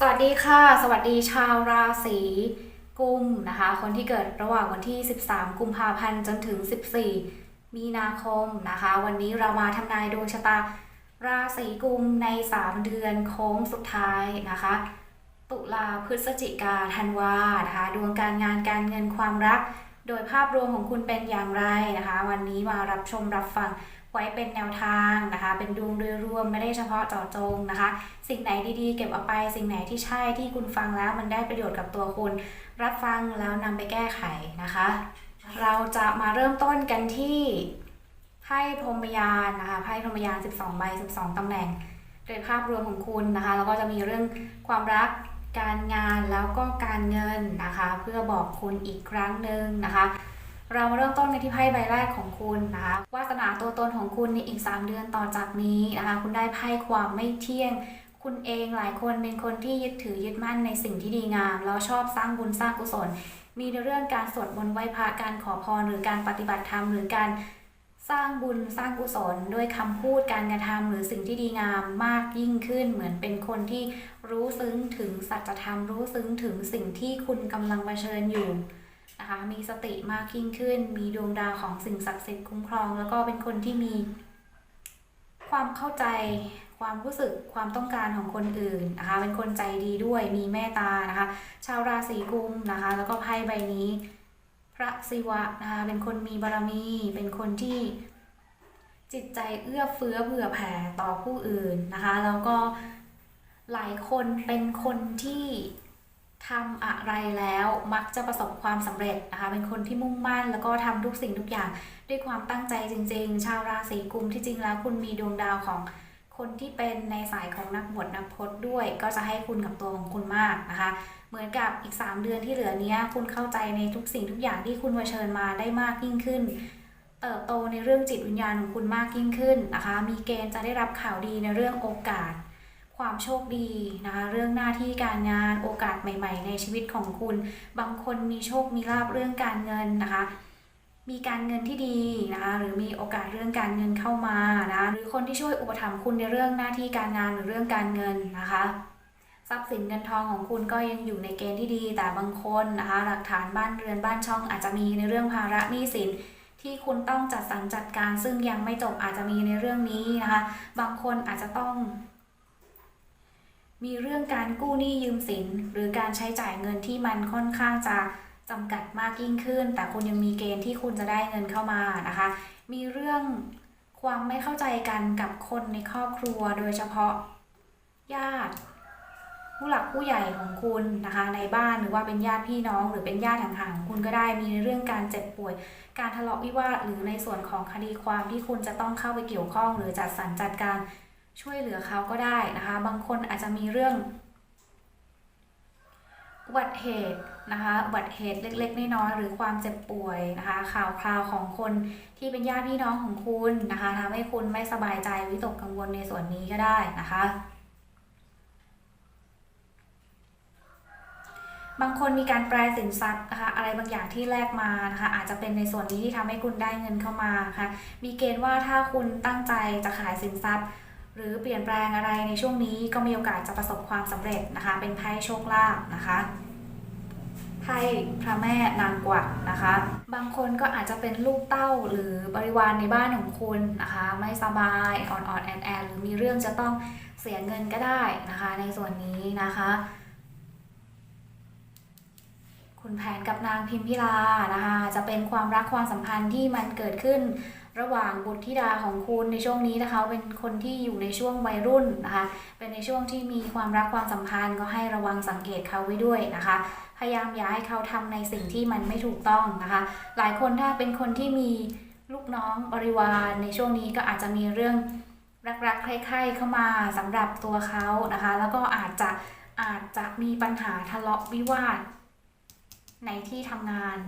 สวัสดีค่ะ สวัสดีชาวราศีกุมนะคะ คนที่เกิดระหว่างวันที่ 13 กุมภาพันธ์จนถึง 14 มีนาคมนะคะ วันนี้เรามาทำนายดวงชะตา ราศีกุมใน 3 เดือนโค้งสุดท้ายนะคะ ตุลาพฤศจิกาธันวานะคะดวงการงานการเงินความรัก โดยภาพรวมของคุณเป็นอย่างไรนะคะ วันนี้มารับชมรับฟัง ไว้เป็นแนวทางนะคะ เป็นดวงโดยรวมไม่ได้เฉพาะเจาะจงนะคะ สิ่งไหนดีๆ เก็บเอาไป สิ่งไหนที่ใช่ที่คุณฟังแล้วมันได้ประโยชน์กับตัวคุณ รับฟังแล้วนำไปแก้ไขนะคะ เราจะมาเริ่มต้นกันที่ไพ่พรหมยานนะคะไพ่พรหมยาน 12 ใบ 12ตำแหน่งโดยภาพรวมของคุณนะคะ แล้วก็จะมีเรื่องความรักการงานแล้วก็การเงินนะคะ เพื่อบอกคุณอีกครั้งหนึ่งนะคะ เรามาเริ่มต้นกันที่ไพ่ใบแรกของคุณนะคะวาสนาตัวตนของคุณในอีก 3 เดือนต่อจากนี้นะคะคุณได้ไพ่ความไม่เที่ยง คุณเองหลายคนเป็นคนที่ยึดถือยึดมั่นในสิ่งที่ดีงาม แล้วชอบสร้างบุญสร้างกุศล มีในเรื่องการสวดมนต์ไหว้พระการขอพรหรือการปฏิบัติธรรมหรือการสร้างบุญสร้างกุศลด้วยคำพูดการกระทำหรือสิ่งที่ดีงามมากยิ่งขึ้น เหมือนเป็นคนที่รู้ซึ้งถึงสัจธรรม รู้ซึ้งถึงสิ่งที่คุณกำลังเผชิญอยู่ นะคะมีสติมากยิ่งขึ้น มีดวงดาวของสิ่งศักดิ์สิทธิ์คุ้มครอง แล้วก็เป็นคนที่มี ความเข้าใจ ความรู้สึกความต้องการของคนอื่นนะคะ เป็นคนใจดีด้วยมีเมตตานะคะ ชาวราศีกุมนะคะ แล้วก็ไพ่ใบนี้ พระศิวะนะคะเป็นคนมีบารมี เป็นคนที่จิตใจเอื้อเฟื้อเผื่อแผ่ต่อผู้อื่นนะคะ แล้วก็หลายคนเป็นคนที่ ทำอะไรแล้วมักจะประสบความสำเร็จนะคะ เป็นคนที่มุ่งมั่น แล้วก็ทำทุกสิ่งทุกอย่างด้วยความตั้งใจจริง ๆ ชาวราศีกุมที่จริงแล้วคุณมีดวงดาวของคนที่เป็นในสายของนักบวชนักพจน์ด้วย ก็จะให้คุณกับตัวของคุณมากนะคะ เหมือนกับอีก 3 เดือนที่เหลือเนี้ยคุณเข้าใจในทุกสิ่งทุกอย่างที่คุณเผชิญมาได้มากยิ่งขึ้น เติบโตในเรื่องจิตวิญญาณของคุณมากยิ่งขึ้นนะคะ มีเกณฑ์จะได้รับข่าวดีในเรื่องโอกาส ความโชคดีนะคะ เรื่องหน้าที่การงานโอกาสใหม่ ๆ ในชีวิตของคุณ บางคนมีโชคมีลาบเรื่องการเงินนะคะ มีการเงินที่ดีนะคะหรือมีโอกาสเรื่องการเงินเข้ามานะหรือคนที่ช่วยอุปถัมภ์คุณในเรื่องหน้าที่การงานหรือเรื่องการเงินนะคะทรัพย์สินเงินทองของคุณก็ยังอยู่ในเกณฑ์ที่ดี แต่บางคนนะคะหลักฐานบ้านเรือนบ้านช่องอาจจะมีในเรื่องภาระหนี้สินที่คุณต้องจัดสรรจัดการซึ่งยังไม่จบอาจจะมีในเรื่องนี้นะคะ บางคนอาจจะต้อง มีเรื่องการกู้หนี้ยืมสิน หรือการใช้จ่ายเงินที่มันค่อนข้างจะจำกัดมากยิ่งขึ้น แต่คุณยังมีเกณฑ์ที่คุณจะได้เงินเข้ามานะคะ มีเรื่องความไม่เข้าใจกันกับคนในครอบครัว โดยเฉพาะญาติ ผู้หลักผู้ใหญ่ของคุณนะคะ ในบ้านหรือว่าเป็นญาติพี่น้อง หรือเป็นญาติห่างๆคุณก็ได้มีในเรื่องการเจ็บป่วย การทะเลาะวิวาทหรือในส่วนของคดีความที่คุณจะต้องเข้าไปเกี่ยวข้อง หรือจัดสรรจัดการ ช่วยเหลือเขาก็ได้นะคะ บางคนอาจจะมีเรื่องอุบัติเหตุนะคะอุบัติเหตุเล็กๆน้อยๆหรือความเจ็บป่วยนะคะ ข่าวคราวของคนที่เป็นญาติพี่น้องของคุณนะคะทำให้คุณไม่สบายใจวิตกกังวลในส่วนนี้ก็ได้นะคะ บางคนมีการแปลสินทรัพย์นะคะอะไรบางอย่างที่แลกมานะคะอาจจะเป็นในส่วนนี้ที่ทำให้คุณได้เงินเข้ามาค่ะมีเกณฑ์ว่าถ้าคุณตั้งใจจะขายสินทรัพย์ หรือเปลี่ยนแปลงอะไรในช่วงนี้ก็มีโอกาสจะประสบความสำเร็จนะคะ เป็นไพ่โชคลาภนะคะไพ่พระแม่นางกวักนะคะ บางคนก็อาจจะเป็นลูกเต้าหรือบริวารในบ้านของคุณนะคะ ไม่สบายอ่อนๆแอนแอนหรือมีเรื่องจะต้องเสียเงินก็ได้นะคะ ในส่วนนี้นะคะ คุณแผนกับนางพิมพิลานะคะ จะเป็นความรักความสัมพันธ์ที่มันเกิดขึ้น ระหว่างบุตรธิดาของคุณในช่วงนี้นะคะ เป็นคนที่อยู่ในช่วงวัยรุ่นนะคะ เป็นในช่วงที่มีความรักความสัมพันธ์ก็ให้ระวังสังเกตเขาไว้ด้วยนะคะ พยายามอย่าให้เขาทำในสิ่งที่มันไม่ถูกต้องนะคะ หลายคนถ้าเป็นคนที่มีลูกน้องบริวารในช่วงนี้ก็อาจจะมีเรื่องรักๆใคร่ๆเข้ามาสำหรับตัวเขานะคะ แล้วก็อาจจะอาจจะมีปัญหาทะเลาะวิวาทในที่ทำงาน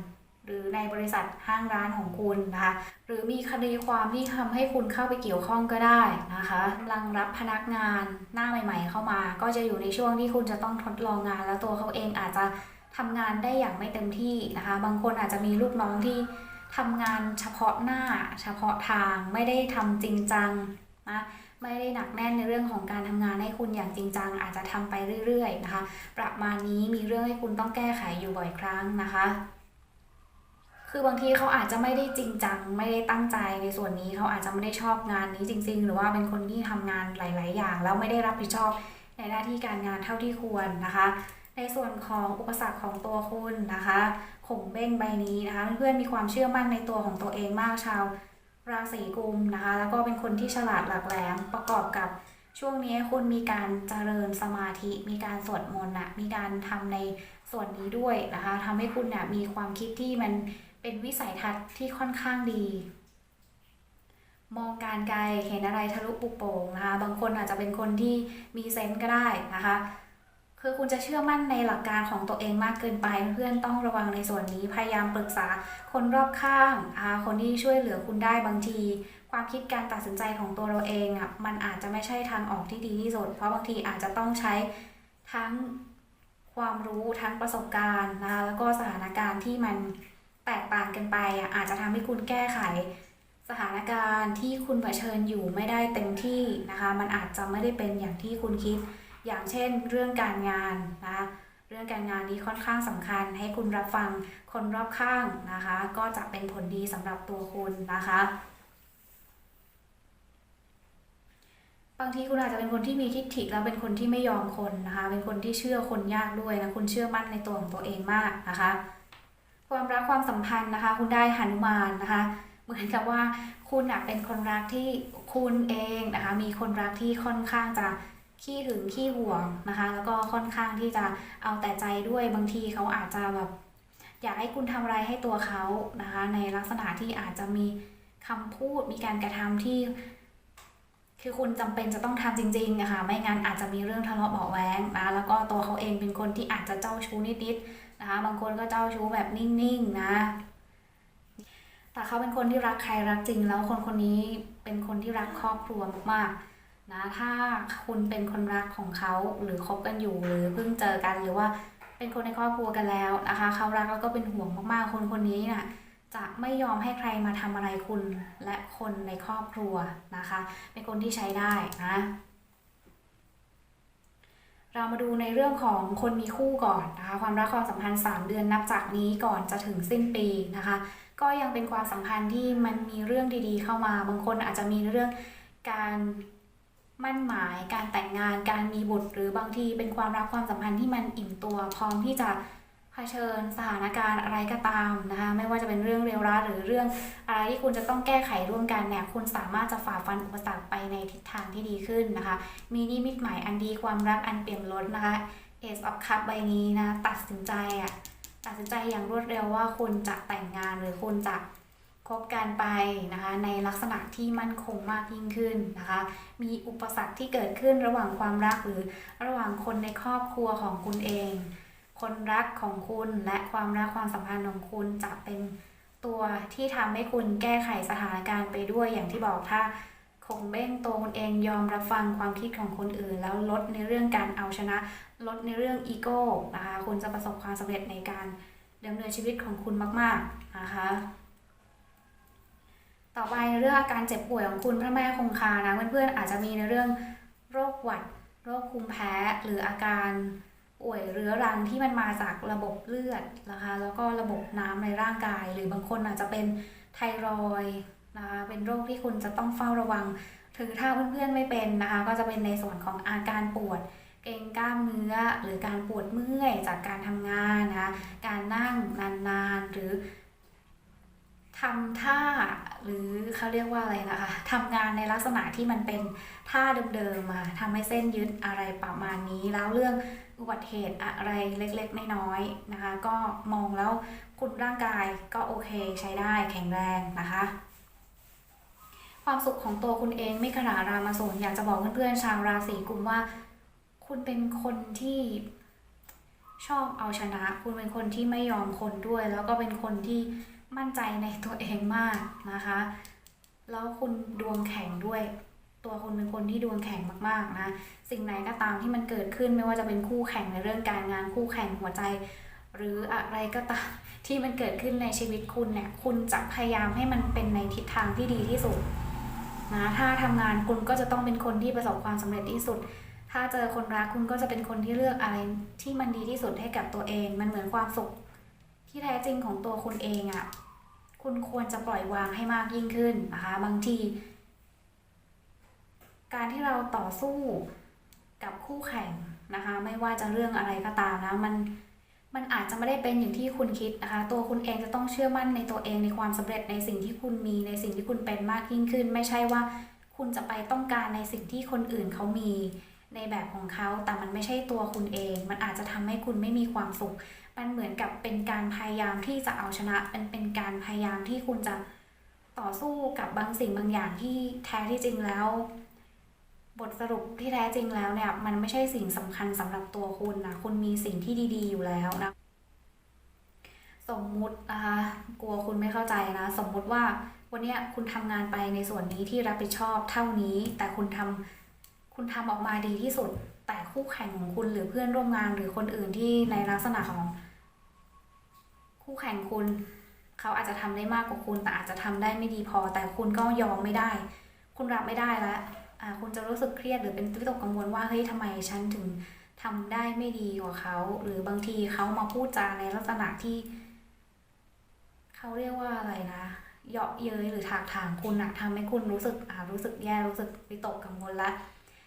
หรือในบริษัทห้างร้านของคุณนะคะหรือมีคดีความที่ทำให้คุณเข้าไปเกี่ยวข้องก็ได้นะคะกำลังรับพนักงานหน้าใหม่ ๆ เข้ามา ก็จะอยู่ในช่วงที่คุณจะต้องทดลองงาน แล้วตัวเขาเองอาจจะทำงานได้อย่างไม่เต็มที่นะคะ บางคนอาจจะมีลูกน้องที่ทำงานเฉพาะหน้า เฉพาะทางไม่ได้ทำจริงจังนะไม่ได้หนักแน่นในเรื่องของการทำงานให้คุณอย่างจริงจัง อาจจะทำไปเรื่อยๆนะคะ ประมาณนี้มีเรื่องให้คุณต้องแก้ไขอยู่บ่อยครั้งนะคะ คือบางทีเขาอาจจะไม่ได้จริงจัง ไม่ได้ตั้งใจในส่วนนี้เขาอาจจะไม่ได้ชอบงานนี้จริง ๆ หรือว่าเป็นคนที่ทำงานหลาย ๆ อย่าง แล้วไม่ได้รับผิดชอบในหน้าที่การงานเท่าที่ควรนะคะ ในส่วนของอุปสรรคของตัวคุณนะคะขงเบ้งใบนี้นะคะ เพื่อนๆมีความเชื่อมั่นในตัวของตัวเองมากชาวราศีกุมนะคะ แล้วก็เป็นคนที่ฉลาดหลักแหลมประกอบกับช่วงนี้คุณมีการเจริญสมาธิ มีการสวดมนต์นะมีการทำในส่วนนี้ด้วยนะคะทำให้คุณเนี่ยมีความคิดที่มัน เป็นวิสัยทัศน์ที่ค่อนข้างดี มองการไกลเห็นอะไรทะลุปุโปงนะคะ บางคนอาจจะเป็นคนที่มีเซนส์ก็ได้นะคะ คือคุณจะเชื่อมั่นในหลักการของตัวเองมากเกินไป เพื่อนต้องระวังในส่วนนี้ พยายามปรึกษาคนรอบข้างนะคะคนที่ช่วยเหลือคุณได้บางที ความคิดการตัดสินใจของตัวเราเองอะมันอาจจะไม่ใช่ทางออกที่ดีที่สุด เพราะบางทีอาจจะต้องใช้ทั้งความรู้ทั้งประสบการณ์นะคะแล้วก็สถานการณ์ที่มัน แตกต่างกันไปอะอาจจะทำให้คุณแก้ไข สถานการณ์ที่คุณเผชิญอยู่ไม่ได้เต็มที่นะคะ มันอาจจะไม่ได้เป็นอย่างที่คุณคิด อย่างเช่น เรื่องการงานนะคะเรื่องการงานนี้ค่อนข้างสำคัญ ให้คุณรับฟังคนรอบข้างนะคะ ก็จะเป็นผลดีสำหรับตัวคุณนะคะ บางทีคุณอาจจะเป็นคนที่มีทิฏฐิแล้วเป็นคนที่ไม่ยอมคนนะคะ เป็นคนที่เชื่อคนยากด้วยนะคุณเชื่อมั่นในตัวของตัวเองมากนะคะ ความรักความสัมพันธ์นะคะ คุณได้หนุมานนะคะ เหมือนกับว่าคุณอะเป็นคนรักที่คุณเองนะคะ มีคนรักที่ค่อนข้างจะขี้หึงขี้ห่วงนะคะ แล้วก็ค่อนข้างที่จะเอาแต่ใจด้วยบางทีเขาอาจจะแบบอยากให้คุณทำอะไรให้ตัวเขานะคะ ในลักษณะที่อาจจะมีคำพูดมีการกระทำที่ คือคุณจำเป็นจะต้องทำจริงๆนะคะไม่งั้นอาจจะมีเรื่องทะเลาะเบาะแว้งนะแล้วก็ตัวเขาเองเป็นคนที่อาจจะเจ้าชู้นิดๆ นะคะ บางคนก็เจ้าชู้แบบนิ่งๆนะ แต่เขาเป็นคนที่รักใครรักจริง แล้วคนคนนี้เป็นคนที่รักครอบครัวมากๆนะ ถ้าคุณเป็นคนรักของเขาหรือคบกันอยู่หรือเพิ่งเจอกันหรือว่าเป็นคนในครอบครัวกันแล้วนะคะ เขารักแล้วก็เป็นห่วงมากๆ คนคนนี้น่ะจะไม่ยอมให้ใครมาทำอะไรคุณและคนในครอบครัวนะคะ เป็นคนที่ใช้ได้นะ เรามาดูในเรื่องของคนมีคู่ก่อนนะคะ ความรักความสัมพันธ์ 3 เดือนนับจากนี้ก่อนจะถึงสิ้นปีนะคะ ก็ยังเป็นความสัมพันธ์ที่มันมีเรื่องดีๆ เข้ามา บางคนอาจจะมีเรื่องการมั่นหมาย การแต่งงาน การมีบุตร หรือบางทีเป็นความรักความสัมพันธ์ที่มันอิ่มตัวพร้อมที่จะ ผชิญสถานการณ์อะไรก็ตามนะคะไม่ว่าจะเป็นเรื่องเลวร้ายหรือเรื่องอะไรที่คุณจะต้องแก้ไขร่วมกันเนี่ยคุณสามารถจะฝ่าฟันอุปสรรคไปในทิศทางที่ดีขึ้นนะคะ มีนิมิตหมายอันดีความรักอันเปี่ยมล้นนะคะ Ace of Cup ใบนี้นะตัดสินใจอะตัดสินใจอย่างรวดเร็วว่าคุณจะแต่งงานหรือคุณจะคบกันไปนะคะในลักษณะที่มั่นคงมากยิ่งขึ้นนะคะ มีอุปสรรคที่เกิดขึ้นระหว่างความรักหรือระหว่างคนในครอบครัวของคุณเอง คนรักของคุณและความรักความสัมพันธ์ของคุณจะเป็นตัวที่ทำให้คุณแก้ไขสถานการณ์ไปด้วยอย่างที่บอกถ้าคงเบ้งตัวคุณเองยอมรับฟังความคิดของคนอื่น แล้วลดในเรื่องการเอาชนะ ลดในเรื่องอีโก้นะคะคุณจะประสบความสำเร็จในการดำเนินชีวิตของคุณมาก ๆ นะคะ ต่อไปในเรื่องอาการเจ็บป่วยของคุณพระแม่คงคานะเพื่อนๆอาจจะมีในเรื่องโรคหวัด โรคภูมิแพ้หรืออาการ ป่วยเรื้อรังที่มันมาจากระบบเลือดนะคะแล้วก็ระบบน้ำในร่างกาย หรือบางคนอาจจะเป็นไทรอยนะคะเป็นโรคที่คุณจะต้องเฝ้าระวังถึงถ้าเพื่อนๆไม่เป็นนะคะก็จะเป็นในส่วนของอาการปวดเกร็งกล้ามเนื้อ หรือการปวดเมื่อยจากการทำงานนะคะการนั่งนานๆหรือทำท่าหรือเขาเรียกว่าอะไรนะคะทำงานในลักษณะที่มันเป็นท่าเดิมๆมาทำให้เส้นยึดอะไรประมาณนี้ แล้วเรื่อง อุบัติเหตุอะไรเล็กๆ น้อยๆนะคะ ก็มองแล้วคุณร่างกายก็โอเคใช้ได้แข็งแรงนะคะ ความสุขของตัวคุณเองไม่ขนารามาสูนอยากจะบอกเพื่อนๆชาวราศีกุมว่า คุณเป็นคนที่ชอบเอาชนะ คุณเป็นคนที่ไม่ยอมคนด้วย แล้วก็เป็นคนที่มั่นใจในตัวเองมากนะคะ แล้วคุณดวงแข็งด้วย ตัวคุณเป็นคนที่ดวงแข็งมากๆนะ สิ่งไหนก็ตามที่มันเกิดขึ้นไม่ว่าจะเป็นคู่แข่งในเรื่องการงานคู่แข่งหัวใจ หรืออะไรก็ตามที่มันเกิดขึ้นในชีวิตคุณเนี่ยคุณจะพยายามให้มันเป็นในทิศทางที่ดีที่สุดนะถ้าทำงานคุณก็จะต้องเป็นคนที่ประสบความสำเร็จที่สุด ถ้าเจอคนรักคุณก็จะเป็นคนที่เลือกอะไรที่มันดีที่สุดให้กับตัวเอง มันเหมือนความสุข ที่แท้จริงของตัวคุณเองอะ่ะคุณควรจะปล่อยวางให้มากยิ่งขึ้นนะคะ บางที การที่เราต่อสู้กับคู่แข่งนะคะ ไม่ว่าจะเรื่องอะไรก็ตามนะมันมันอาจจะไม่ได้เป็นอย่างที่คุณคิดนะคะ ตัวคุณเองจะต้องเชื่อมั่นในตัวเองในความสำเร็จในสิ่งที่คุณมีในสิ่งที่คุณเป็นมากยิ่งขึ้น ไม่ใช่ว่าคุณจะไปต้องการในสิ่งที่คนอื่นเขามีในแบบของเขาแต่มันไม่ใช่ตัวคุณเอง มันอาจจะทำให้คุณไม่มีความสุข มันเหมือนกับเป็นการพยายามที่จะเอาชนะเป็นเป็นการพยายามที่คุณจะต่อสู้กับบางสิ่งบางอย่างที่แท้ที่จริงแล้ว บทสรุปที่แท้จริงแล้วเนี่ย มันไม่ใช่สิ่งสำคัญสำหรับตัวคุณนะ คุณมีสิ่งที่ดีๆอยู่แล้วนะ สมมุตินะคะ กลัวคุณไม่เข้าใจนะ สมมุติว่าวันนี้คุณทำงานไปในส่วนนี้ที่รับผิดชอบเท่านี้ แต่คุณทำคุณทำออกมาดีที่สุด แต่คู่แข่งของคุณหรือเพื่อนร่วมงานหรือคนอื่นที่ในลักษณะของ คู่แข่งคุณ เขาอาจจะทำได้มากกว่าคุณ แต่อาจจะทำได้ไม่ดีพอ แต่คุณก็ยอมไม่ได้ คุณรับไม่ได้แล้ว คุณจะรู้สึกเครียดหรือเป็นวิตกกังวลว่าเฮ้ยทำไมฉันถึงทำได้ไม่ดีกว่าเขา หรือบางทีเขามาพูดจาในลักษณะที่ เขาเรียกว่าอะไรนะเยาะเย้ยหรือถากถางคุณอะทำให้คุณรู้สึกอ่ารู้สึกแย่รู้สึกวิตกกังวลละ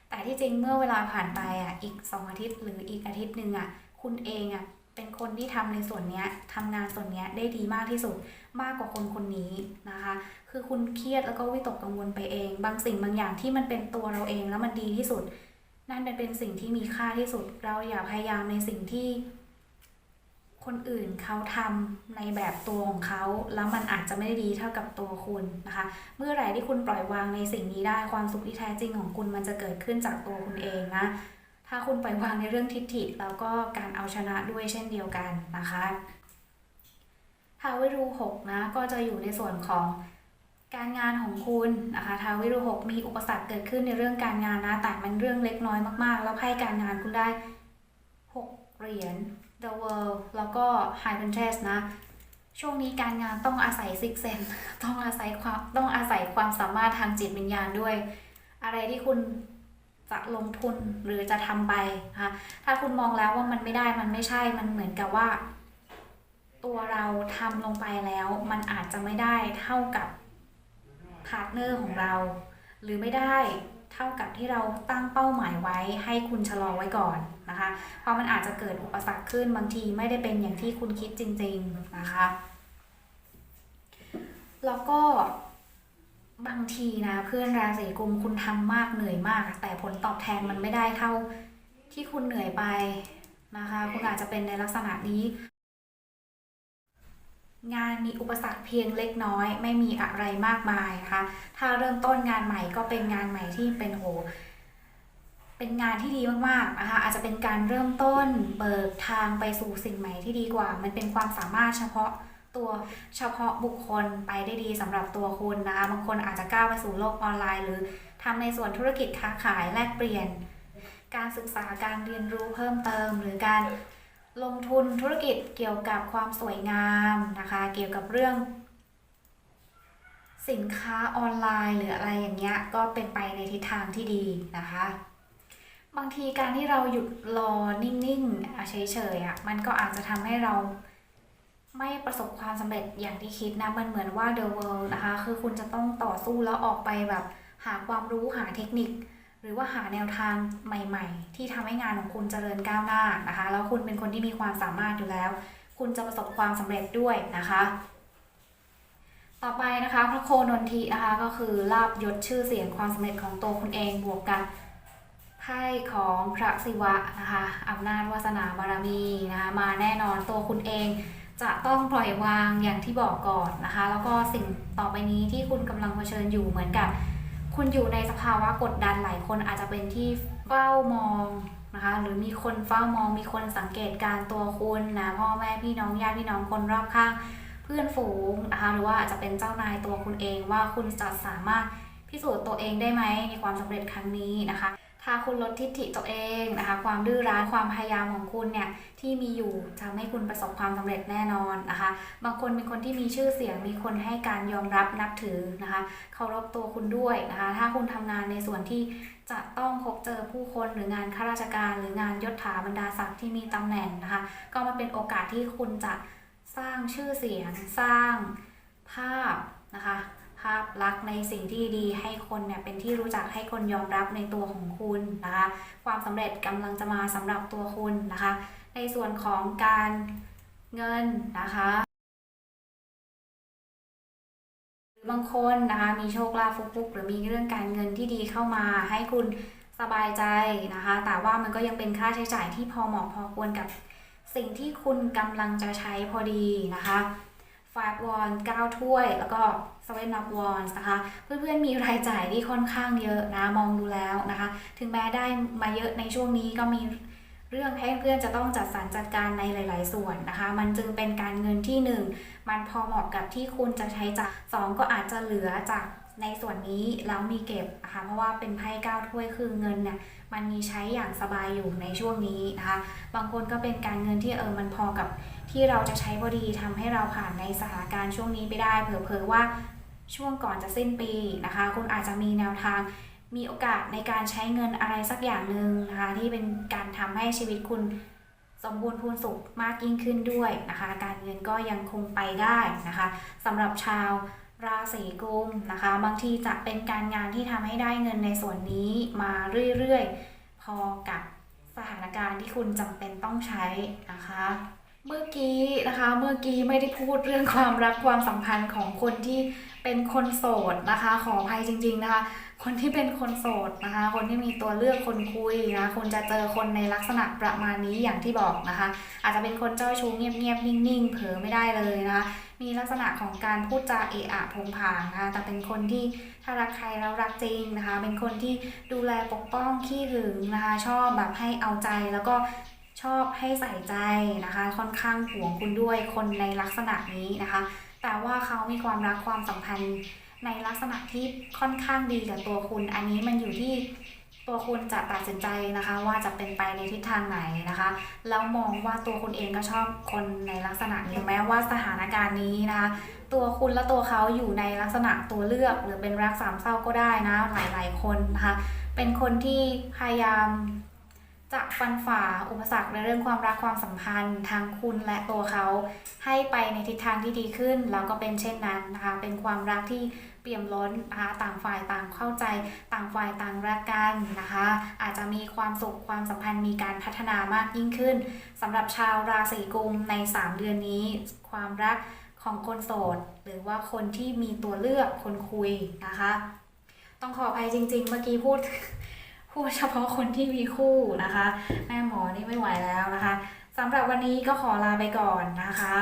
แต่ที่จริงเมื่อเวลาผ่านไปอะอีกสองอาทิตย์หรืออีกอาทิตย์หนึ่งอะคุณเองอะเป็นคนที่ทำในส่วนเนี้ยทำงานส่วนเนี้ยได้ดีมากที่สุด มากกว่าคนคนนี้นะคะ คือคุณเครียดแล้วก็วิตกกังวลไปเอง บางสิ่งบางอย่างที่มันเป็นตัวเราเองแล้วมันดีที่สุด นั่นเป็นสิ่งที่มีค่าที่สุด เราอย่าพยายามในสิ่งที่ คนอื่นเขาทำในแบบตัวของเขา แล้วมันอาจจะไม่ได้ดีเท่ากับตัวคุณนะคะ เมื่อไหร่ที่คุณปล่อยวางในสิ่งนี้ได้ความสุขที่แท้จริงของคุณมันจะเกิดขึ้นจากตัวคุณเองนะถ้าคุณปล่อยวางในเรื่องทิฏฐิแล้วก็การเอาชนะด้วยเช่นเดียวกันนะคะ ทาวิรูหกนะก็จะอยู่ในส่วนของการงานของคุณนะคะทาวิรูหกมีอุปสรรคเกิดขึ้นในเรื่องการงานนะ แต่มันเรื่องเล็กน้อยมากๆ แล้วไพ่การงานคุณได้หกเหรียญ The World แล้วก็ High Princess นะ ช่วงนี้การงานต้องอาศัยซิกเซนต้องอาศัยความต้องอาศัยความสามารถทางจิตวิญญาณด้วย อะไรที่คุณจะลงทุนหรือจะทำไปนะคะถ้าคุณมองแล้วว่ามันไม่ได้มันไม่ใช่มันเหมือนกับว่า ตัวเราทำลงไปแล้วมันอาจจะไม่ได้เท่ากับพาร์ทเนอร์ของเรา หรือไม่ได้เท่ากับที่เราตั้งเป้าหมายไว้ให้คุณชะลอไว้ก่อนนะคะ เพราะมันอาจจะเกิดอุปสรรคขึ้นบางทีไม่ได้เป็นอย่างที่คุณคิดจริง ๆนะคะ แล้วก็บางทีนะเพื่อนราศีกุมคุณทำมากเหนื่อยมาก แต่ผลตอบแทนมันไม่ได้เท่าที่คุณเหนื่อยไปนะคะ คุณอาจจะเป็นในลักษณะนี้ งานมีอุปสรรคเพียงเล็กน้อย ไม่มีอะไรมากมายนะคะ ถ้าเริ่มต้นงานใหม่ก็เป็นงานใหม่ที่เป็นโห เป็นงานที่ดีมากๆนะคะ อาจจะเป็นการเริ่มต้นเบิกทางไปสู่สิ่งใหม่ที่ดีกว่า มันเป็นความสามารถเฉพาะตัวเฉพาะบุคคลไปได้ดีสำหรับตัวคุณนะคะ บางคนอาจจะก้าวไปสู่โลกออนไลน์ หรือทำในส่วนธุรกิจค้าขายแลกเปลี่ยน การศึกษาการเรียนรู้เพิ่มเติม หรือการ ลงทุนธุรกิจเกี่ยวกับความสวยงามนะคะ เกี่ยวกับเรื่อง สินค้าออนไลน์หรืออะไรอย่างเงี้ยก็เป็นไปในทิศทางที่ดีนะคะ บางทีการที่เราหยุดรอนิ่งๆเฉยๆอะมันก็อาจจะทำให้เราไม่ประสบความสำเร็จอย่างที่คิดนะ มันเหมือนว่า the world นะคะ คือคุณจะต้องต่อสู้แล้วออกไปแบบหาความรู้หาเทคนิค หรือว่าหาแนวทางใหม่ ๆ ที่ทำให้งานของคุณเจริญก้าวหน้านะคะ แล้วคุณเป็นคนที่มีความสามารถอยู่แล้ว คุณจะประสบความสำเร็จด้วยนะคะ ต่อไปนะคะพระโคนนทินะคะก็คือลาบยศชื่อเสียงความสำเร็จของตัวคุณเองบวกกับไพ่ของพระศิวะนะคะอำนาจวาสนาบารมีนะคะมาแน่นอนตัวคุณเองจะต้องปล่อยวางอย่างที่บอกก่อนนะคะ แล้วก็สิ่งต่อไปนี้ที่คุณกำลังเผชิญอยู่เหมือนกับ คุณอยู่ในสภาวะกดดันหลายคนอาจจะเป็นที่เฝ้ามองนะคะหรือมีคนเฝ้ามองมีคนสังเกตการตัวคุณนะพ่อแม่พี่น้องญาติพี่น้องคนรอบข้างเพื่อนฝูงนะคะหรือว่าอาจจะเป็นเจ้านายตัวคุณเองว่าคุณจะสามารถพิสูจน์ตัวเองได้ไหมในความสำเร็จครั้งนี้นะคะ ถ้าคุณลดทิฐิตัวเองนะคะ ความดื้อรั้นความพยายามของคุณเนี่ยที่มีอยู่ทำให้คุณประสบความสำเร็จแน่นอนนะคะ บางคนเป็นคนที่มีชื่อเสียงมีคนให้การยอมรับนับถือนะคะเคารพตัวคุณด้วยนะคะ ถ้าคุณทำงานในส่วนที่จะต้องพบเจอผู้คนหรืองานข้าราชการหรืองานยศถาบรรดาศักดิ์ที่มีตำแหน่งนะคะ ก็มาเป็นโอกาสที่คุณจะสร้างชื่อเสียงสร้างภาพนะคะ ภาพลักษณ์ในสิ่งที่ดีให้คนเนี่ยเป็นที่รู้จักให้คนยอมรับในตัวของคุณนะคะความสำเร็จกำลังจะมาสำหรับตัวคุณนะคะ ในส่วนของการเงินนะคะหรือบางคนนะคะมีโชคลาภฟุกๆหรือมีเรื่องการเงินที่ดีเข้ามาให้คุณสบายใจนะคะ แต่ว่ามันก็ยังเป็นค่าใช้จ่ายที่พอเหมาะพอควรกับสิ่งที่คุณกำลังจะใช้พอดีนะคะ 5วอน9ถ้วย แล้วก็ seven of wands นะคะ เพื่อนๆมีรายจ่ายที่ค่อนข้างเยอะนะมองดูแล้วนะคะ ถึงแม้ได้มาเยอะในช่วงนี้ก็มีเรื่องให้เพื่อนจะต้องจัดสรรจัดการในหลาย ๆ ส่วนนะคะ มันจึงเป็นการเงินที่หนึ่งมันพอเหมาะกับที่คุณจะใช้จ่ายสองก็อาจจะเหลือจาก ในส่วนนี้แล้วมีเก็บนะคะเพราะว่าเป็นไพ่เก้าถ้วยคือเงินเนี่ยมันมีใช้อย่างสบายอยู่ในช่วงนี้นะคะบางคนก็เป็นการเงินที่เออมันพอกับที่เราจะใช้พอดีทำให้เราผ่านในสถานการณ์ช่วงนี้ไปได้ เผลอๆว่าช่วงก่อนจะสิ้นปีนะคะคุณอาจจะมีแนวทางมีโอกาสในการใช้เงินอะไรสักอย่างหนึ่งนะคะที่เป็นการทำให้ชีวิตคุณสมบูรณ์พูนสุขมากยิ่งขึ้นด้วยนะคะ การเงินก็ยังคงไปได้นะคะสำหรับชาว ราศีกุมนะคะ บางทีจะเป็นการงานที่ทำให้ได้เงินในส่วนนี้มาเรื่อยๆ พอกับสถานการณ์ที่คุณจำเป็นต้องใช้นะคะ เมื่อกี้นะคะ เมื่อกี้ไม่ได้พูดเรื่องความรักความสัมพันธ์ของคนที่เป็นคนโสดนะคะ ขออภัยจริง ๆนะคะ คนที่เป็นคนโสดนะคะ คนที่มีตัวเลือกคนคุยนะคุณจะเจอคนในลักษณะประมาณนี้อย่างที่บอกนะคะ อาจจะเป็นคนเจ้าชู้เงียบๆนิ่งๆ เผลอไม่ได้เลยนะคะ มีลักษณะของการพูดจาเอะอะพงผางนะคะแต่เป็นคนที่ถ้ารักใครแล้วรักจริงนะคะ เป็นคนที่ดูแลปกป้องขี้หึงนะคะ ชอบแบบให้เอาใจแล้วก็ชอบให้ใส่ใจนะคะ ค่อนข้างห่วงคุณด้วยคนในลักษณะนี้นะคะ แต่ว่าเขามีความรักความสัมพันธ์ในลักษณะที่ค่อนข้างดีกับตัวคุณ อันนี้มันอยู่ที่ ตัวคุณจะตัดสินใจนะคะว่าจะเป็นไปในทิศทางไหนนะคะ แล้วมองว่าตัวคุณเองก็ชอบคนในลักษณะนี้แม้ว่าสถานการณ์นี้นะคะ ตัวคุณและตัวเขาอยู่ในลักษณะตัวเลือกหรือเป็นรักสามเศร้าก็ได้นะหลายๆคนนะคะ เป็นคนที่พยายาม จะฟันฝ่าอุปสรรคในเรื่องความรักความสัมพันธ์ทางคุณและตัวเขา ให้ไปในทิศทางที่ดีขึ้น แล้วก็เป็นเช่นนั้นนะคะ เป็นความรักที่เปี่ยมล้นนะคะต่างฝ่ายต่างเข้าใจ ต่างฝ่ายต่างรักกันนะคะ อาจจะมีความสุขความสัมพันธ์มีการพัฒนามากยิ่งขึ้นสำหรับชาวราศีกุมใน 3 เดือนนี้ ความรักของคนโสด หรือว่าคนที่มีตัวเลือกคนคุยนะคะ ต้องขออภัยจริง ๆ เมื่อกี้พูด พูดเฉพาะคนที่มีคู่นะคะ แม่หมอนี่ไม่ไหวแล้วนะคะสำหรับวันนี้ก็ขอลาไปก่อนนะคะ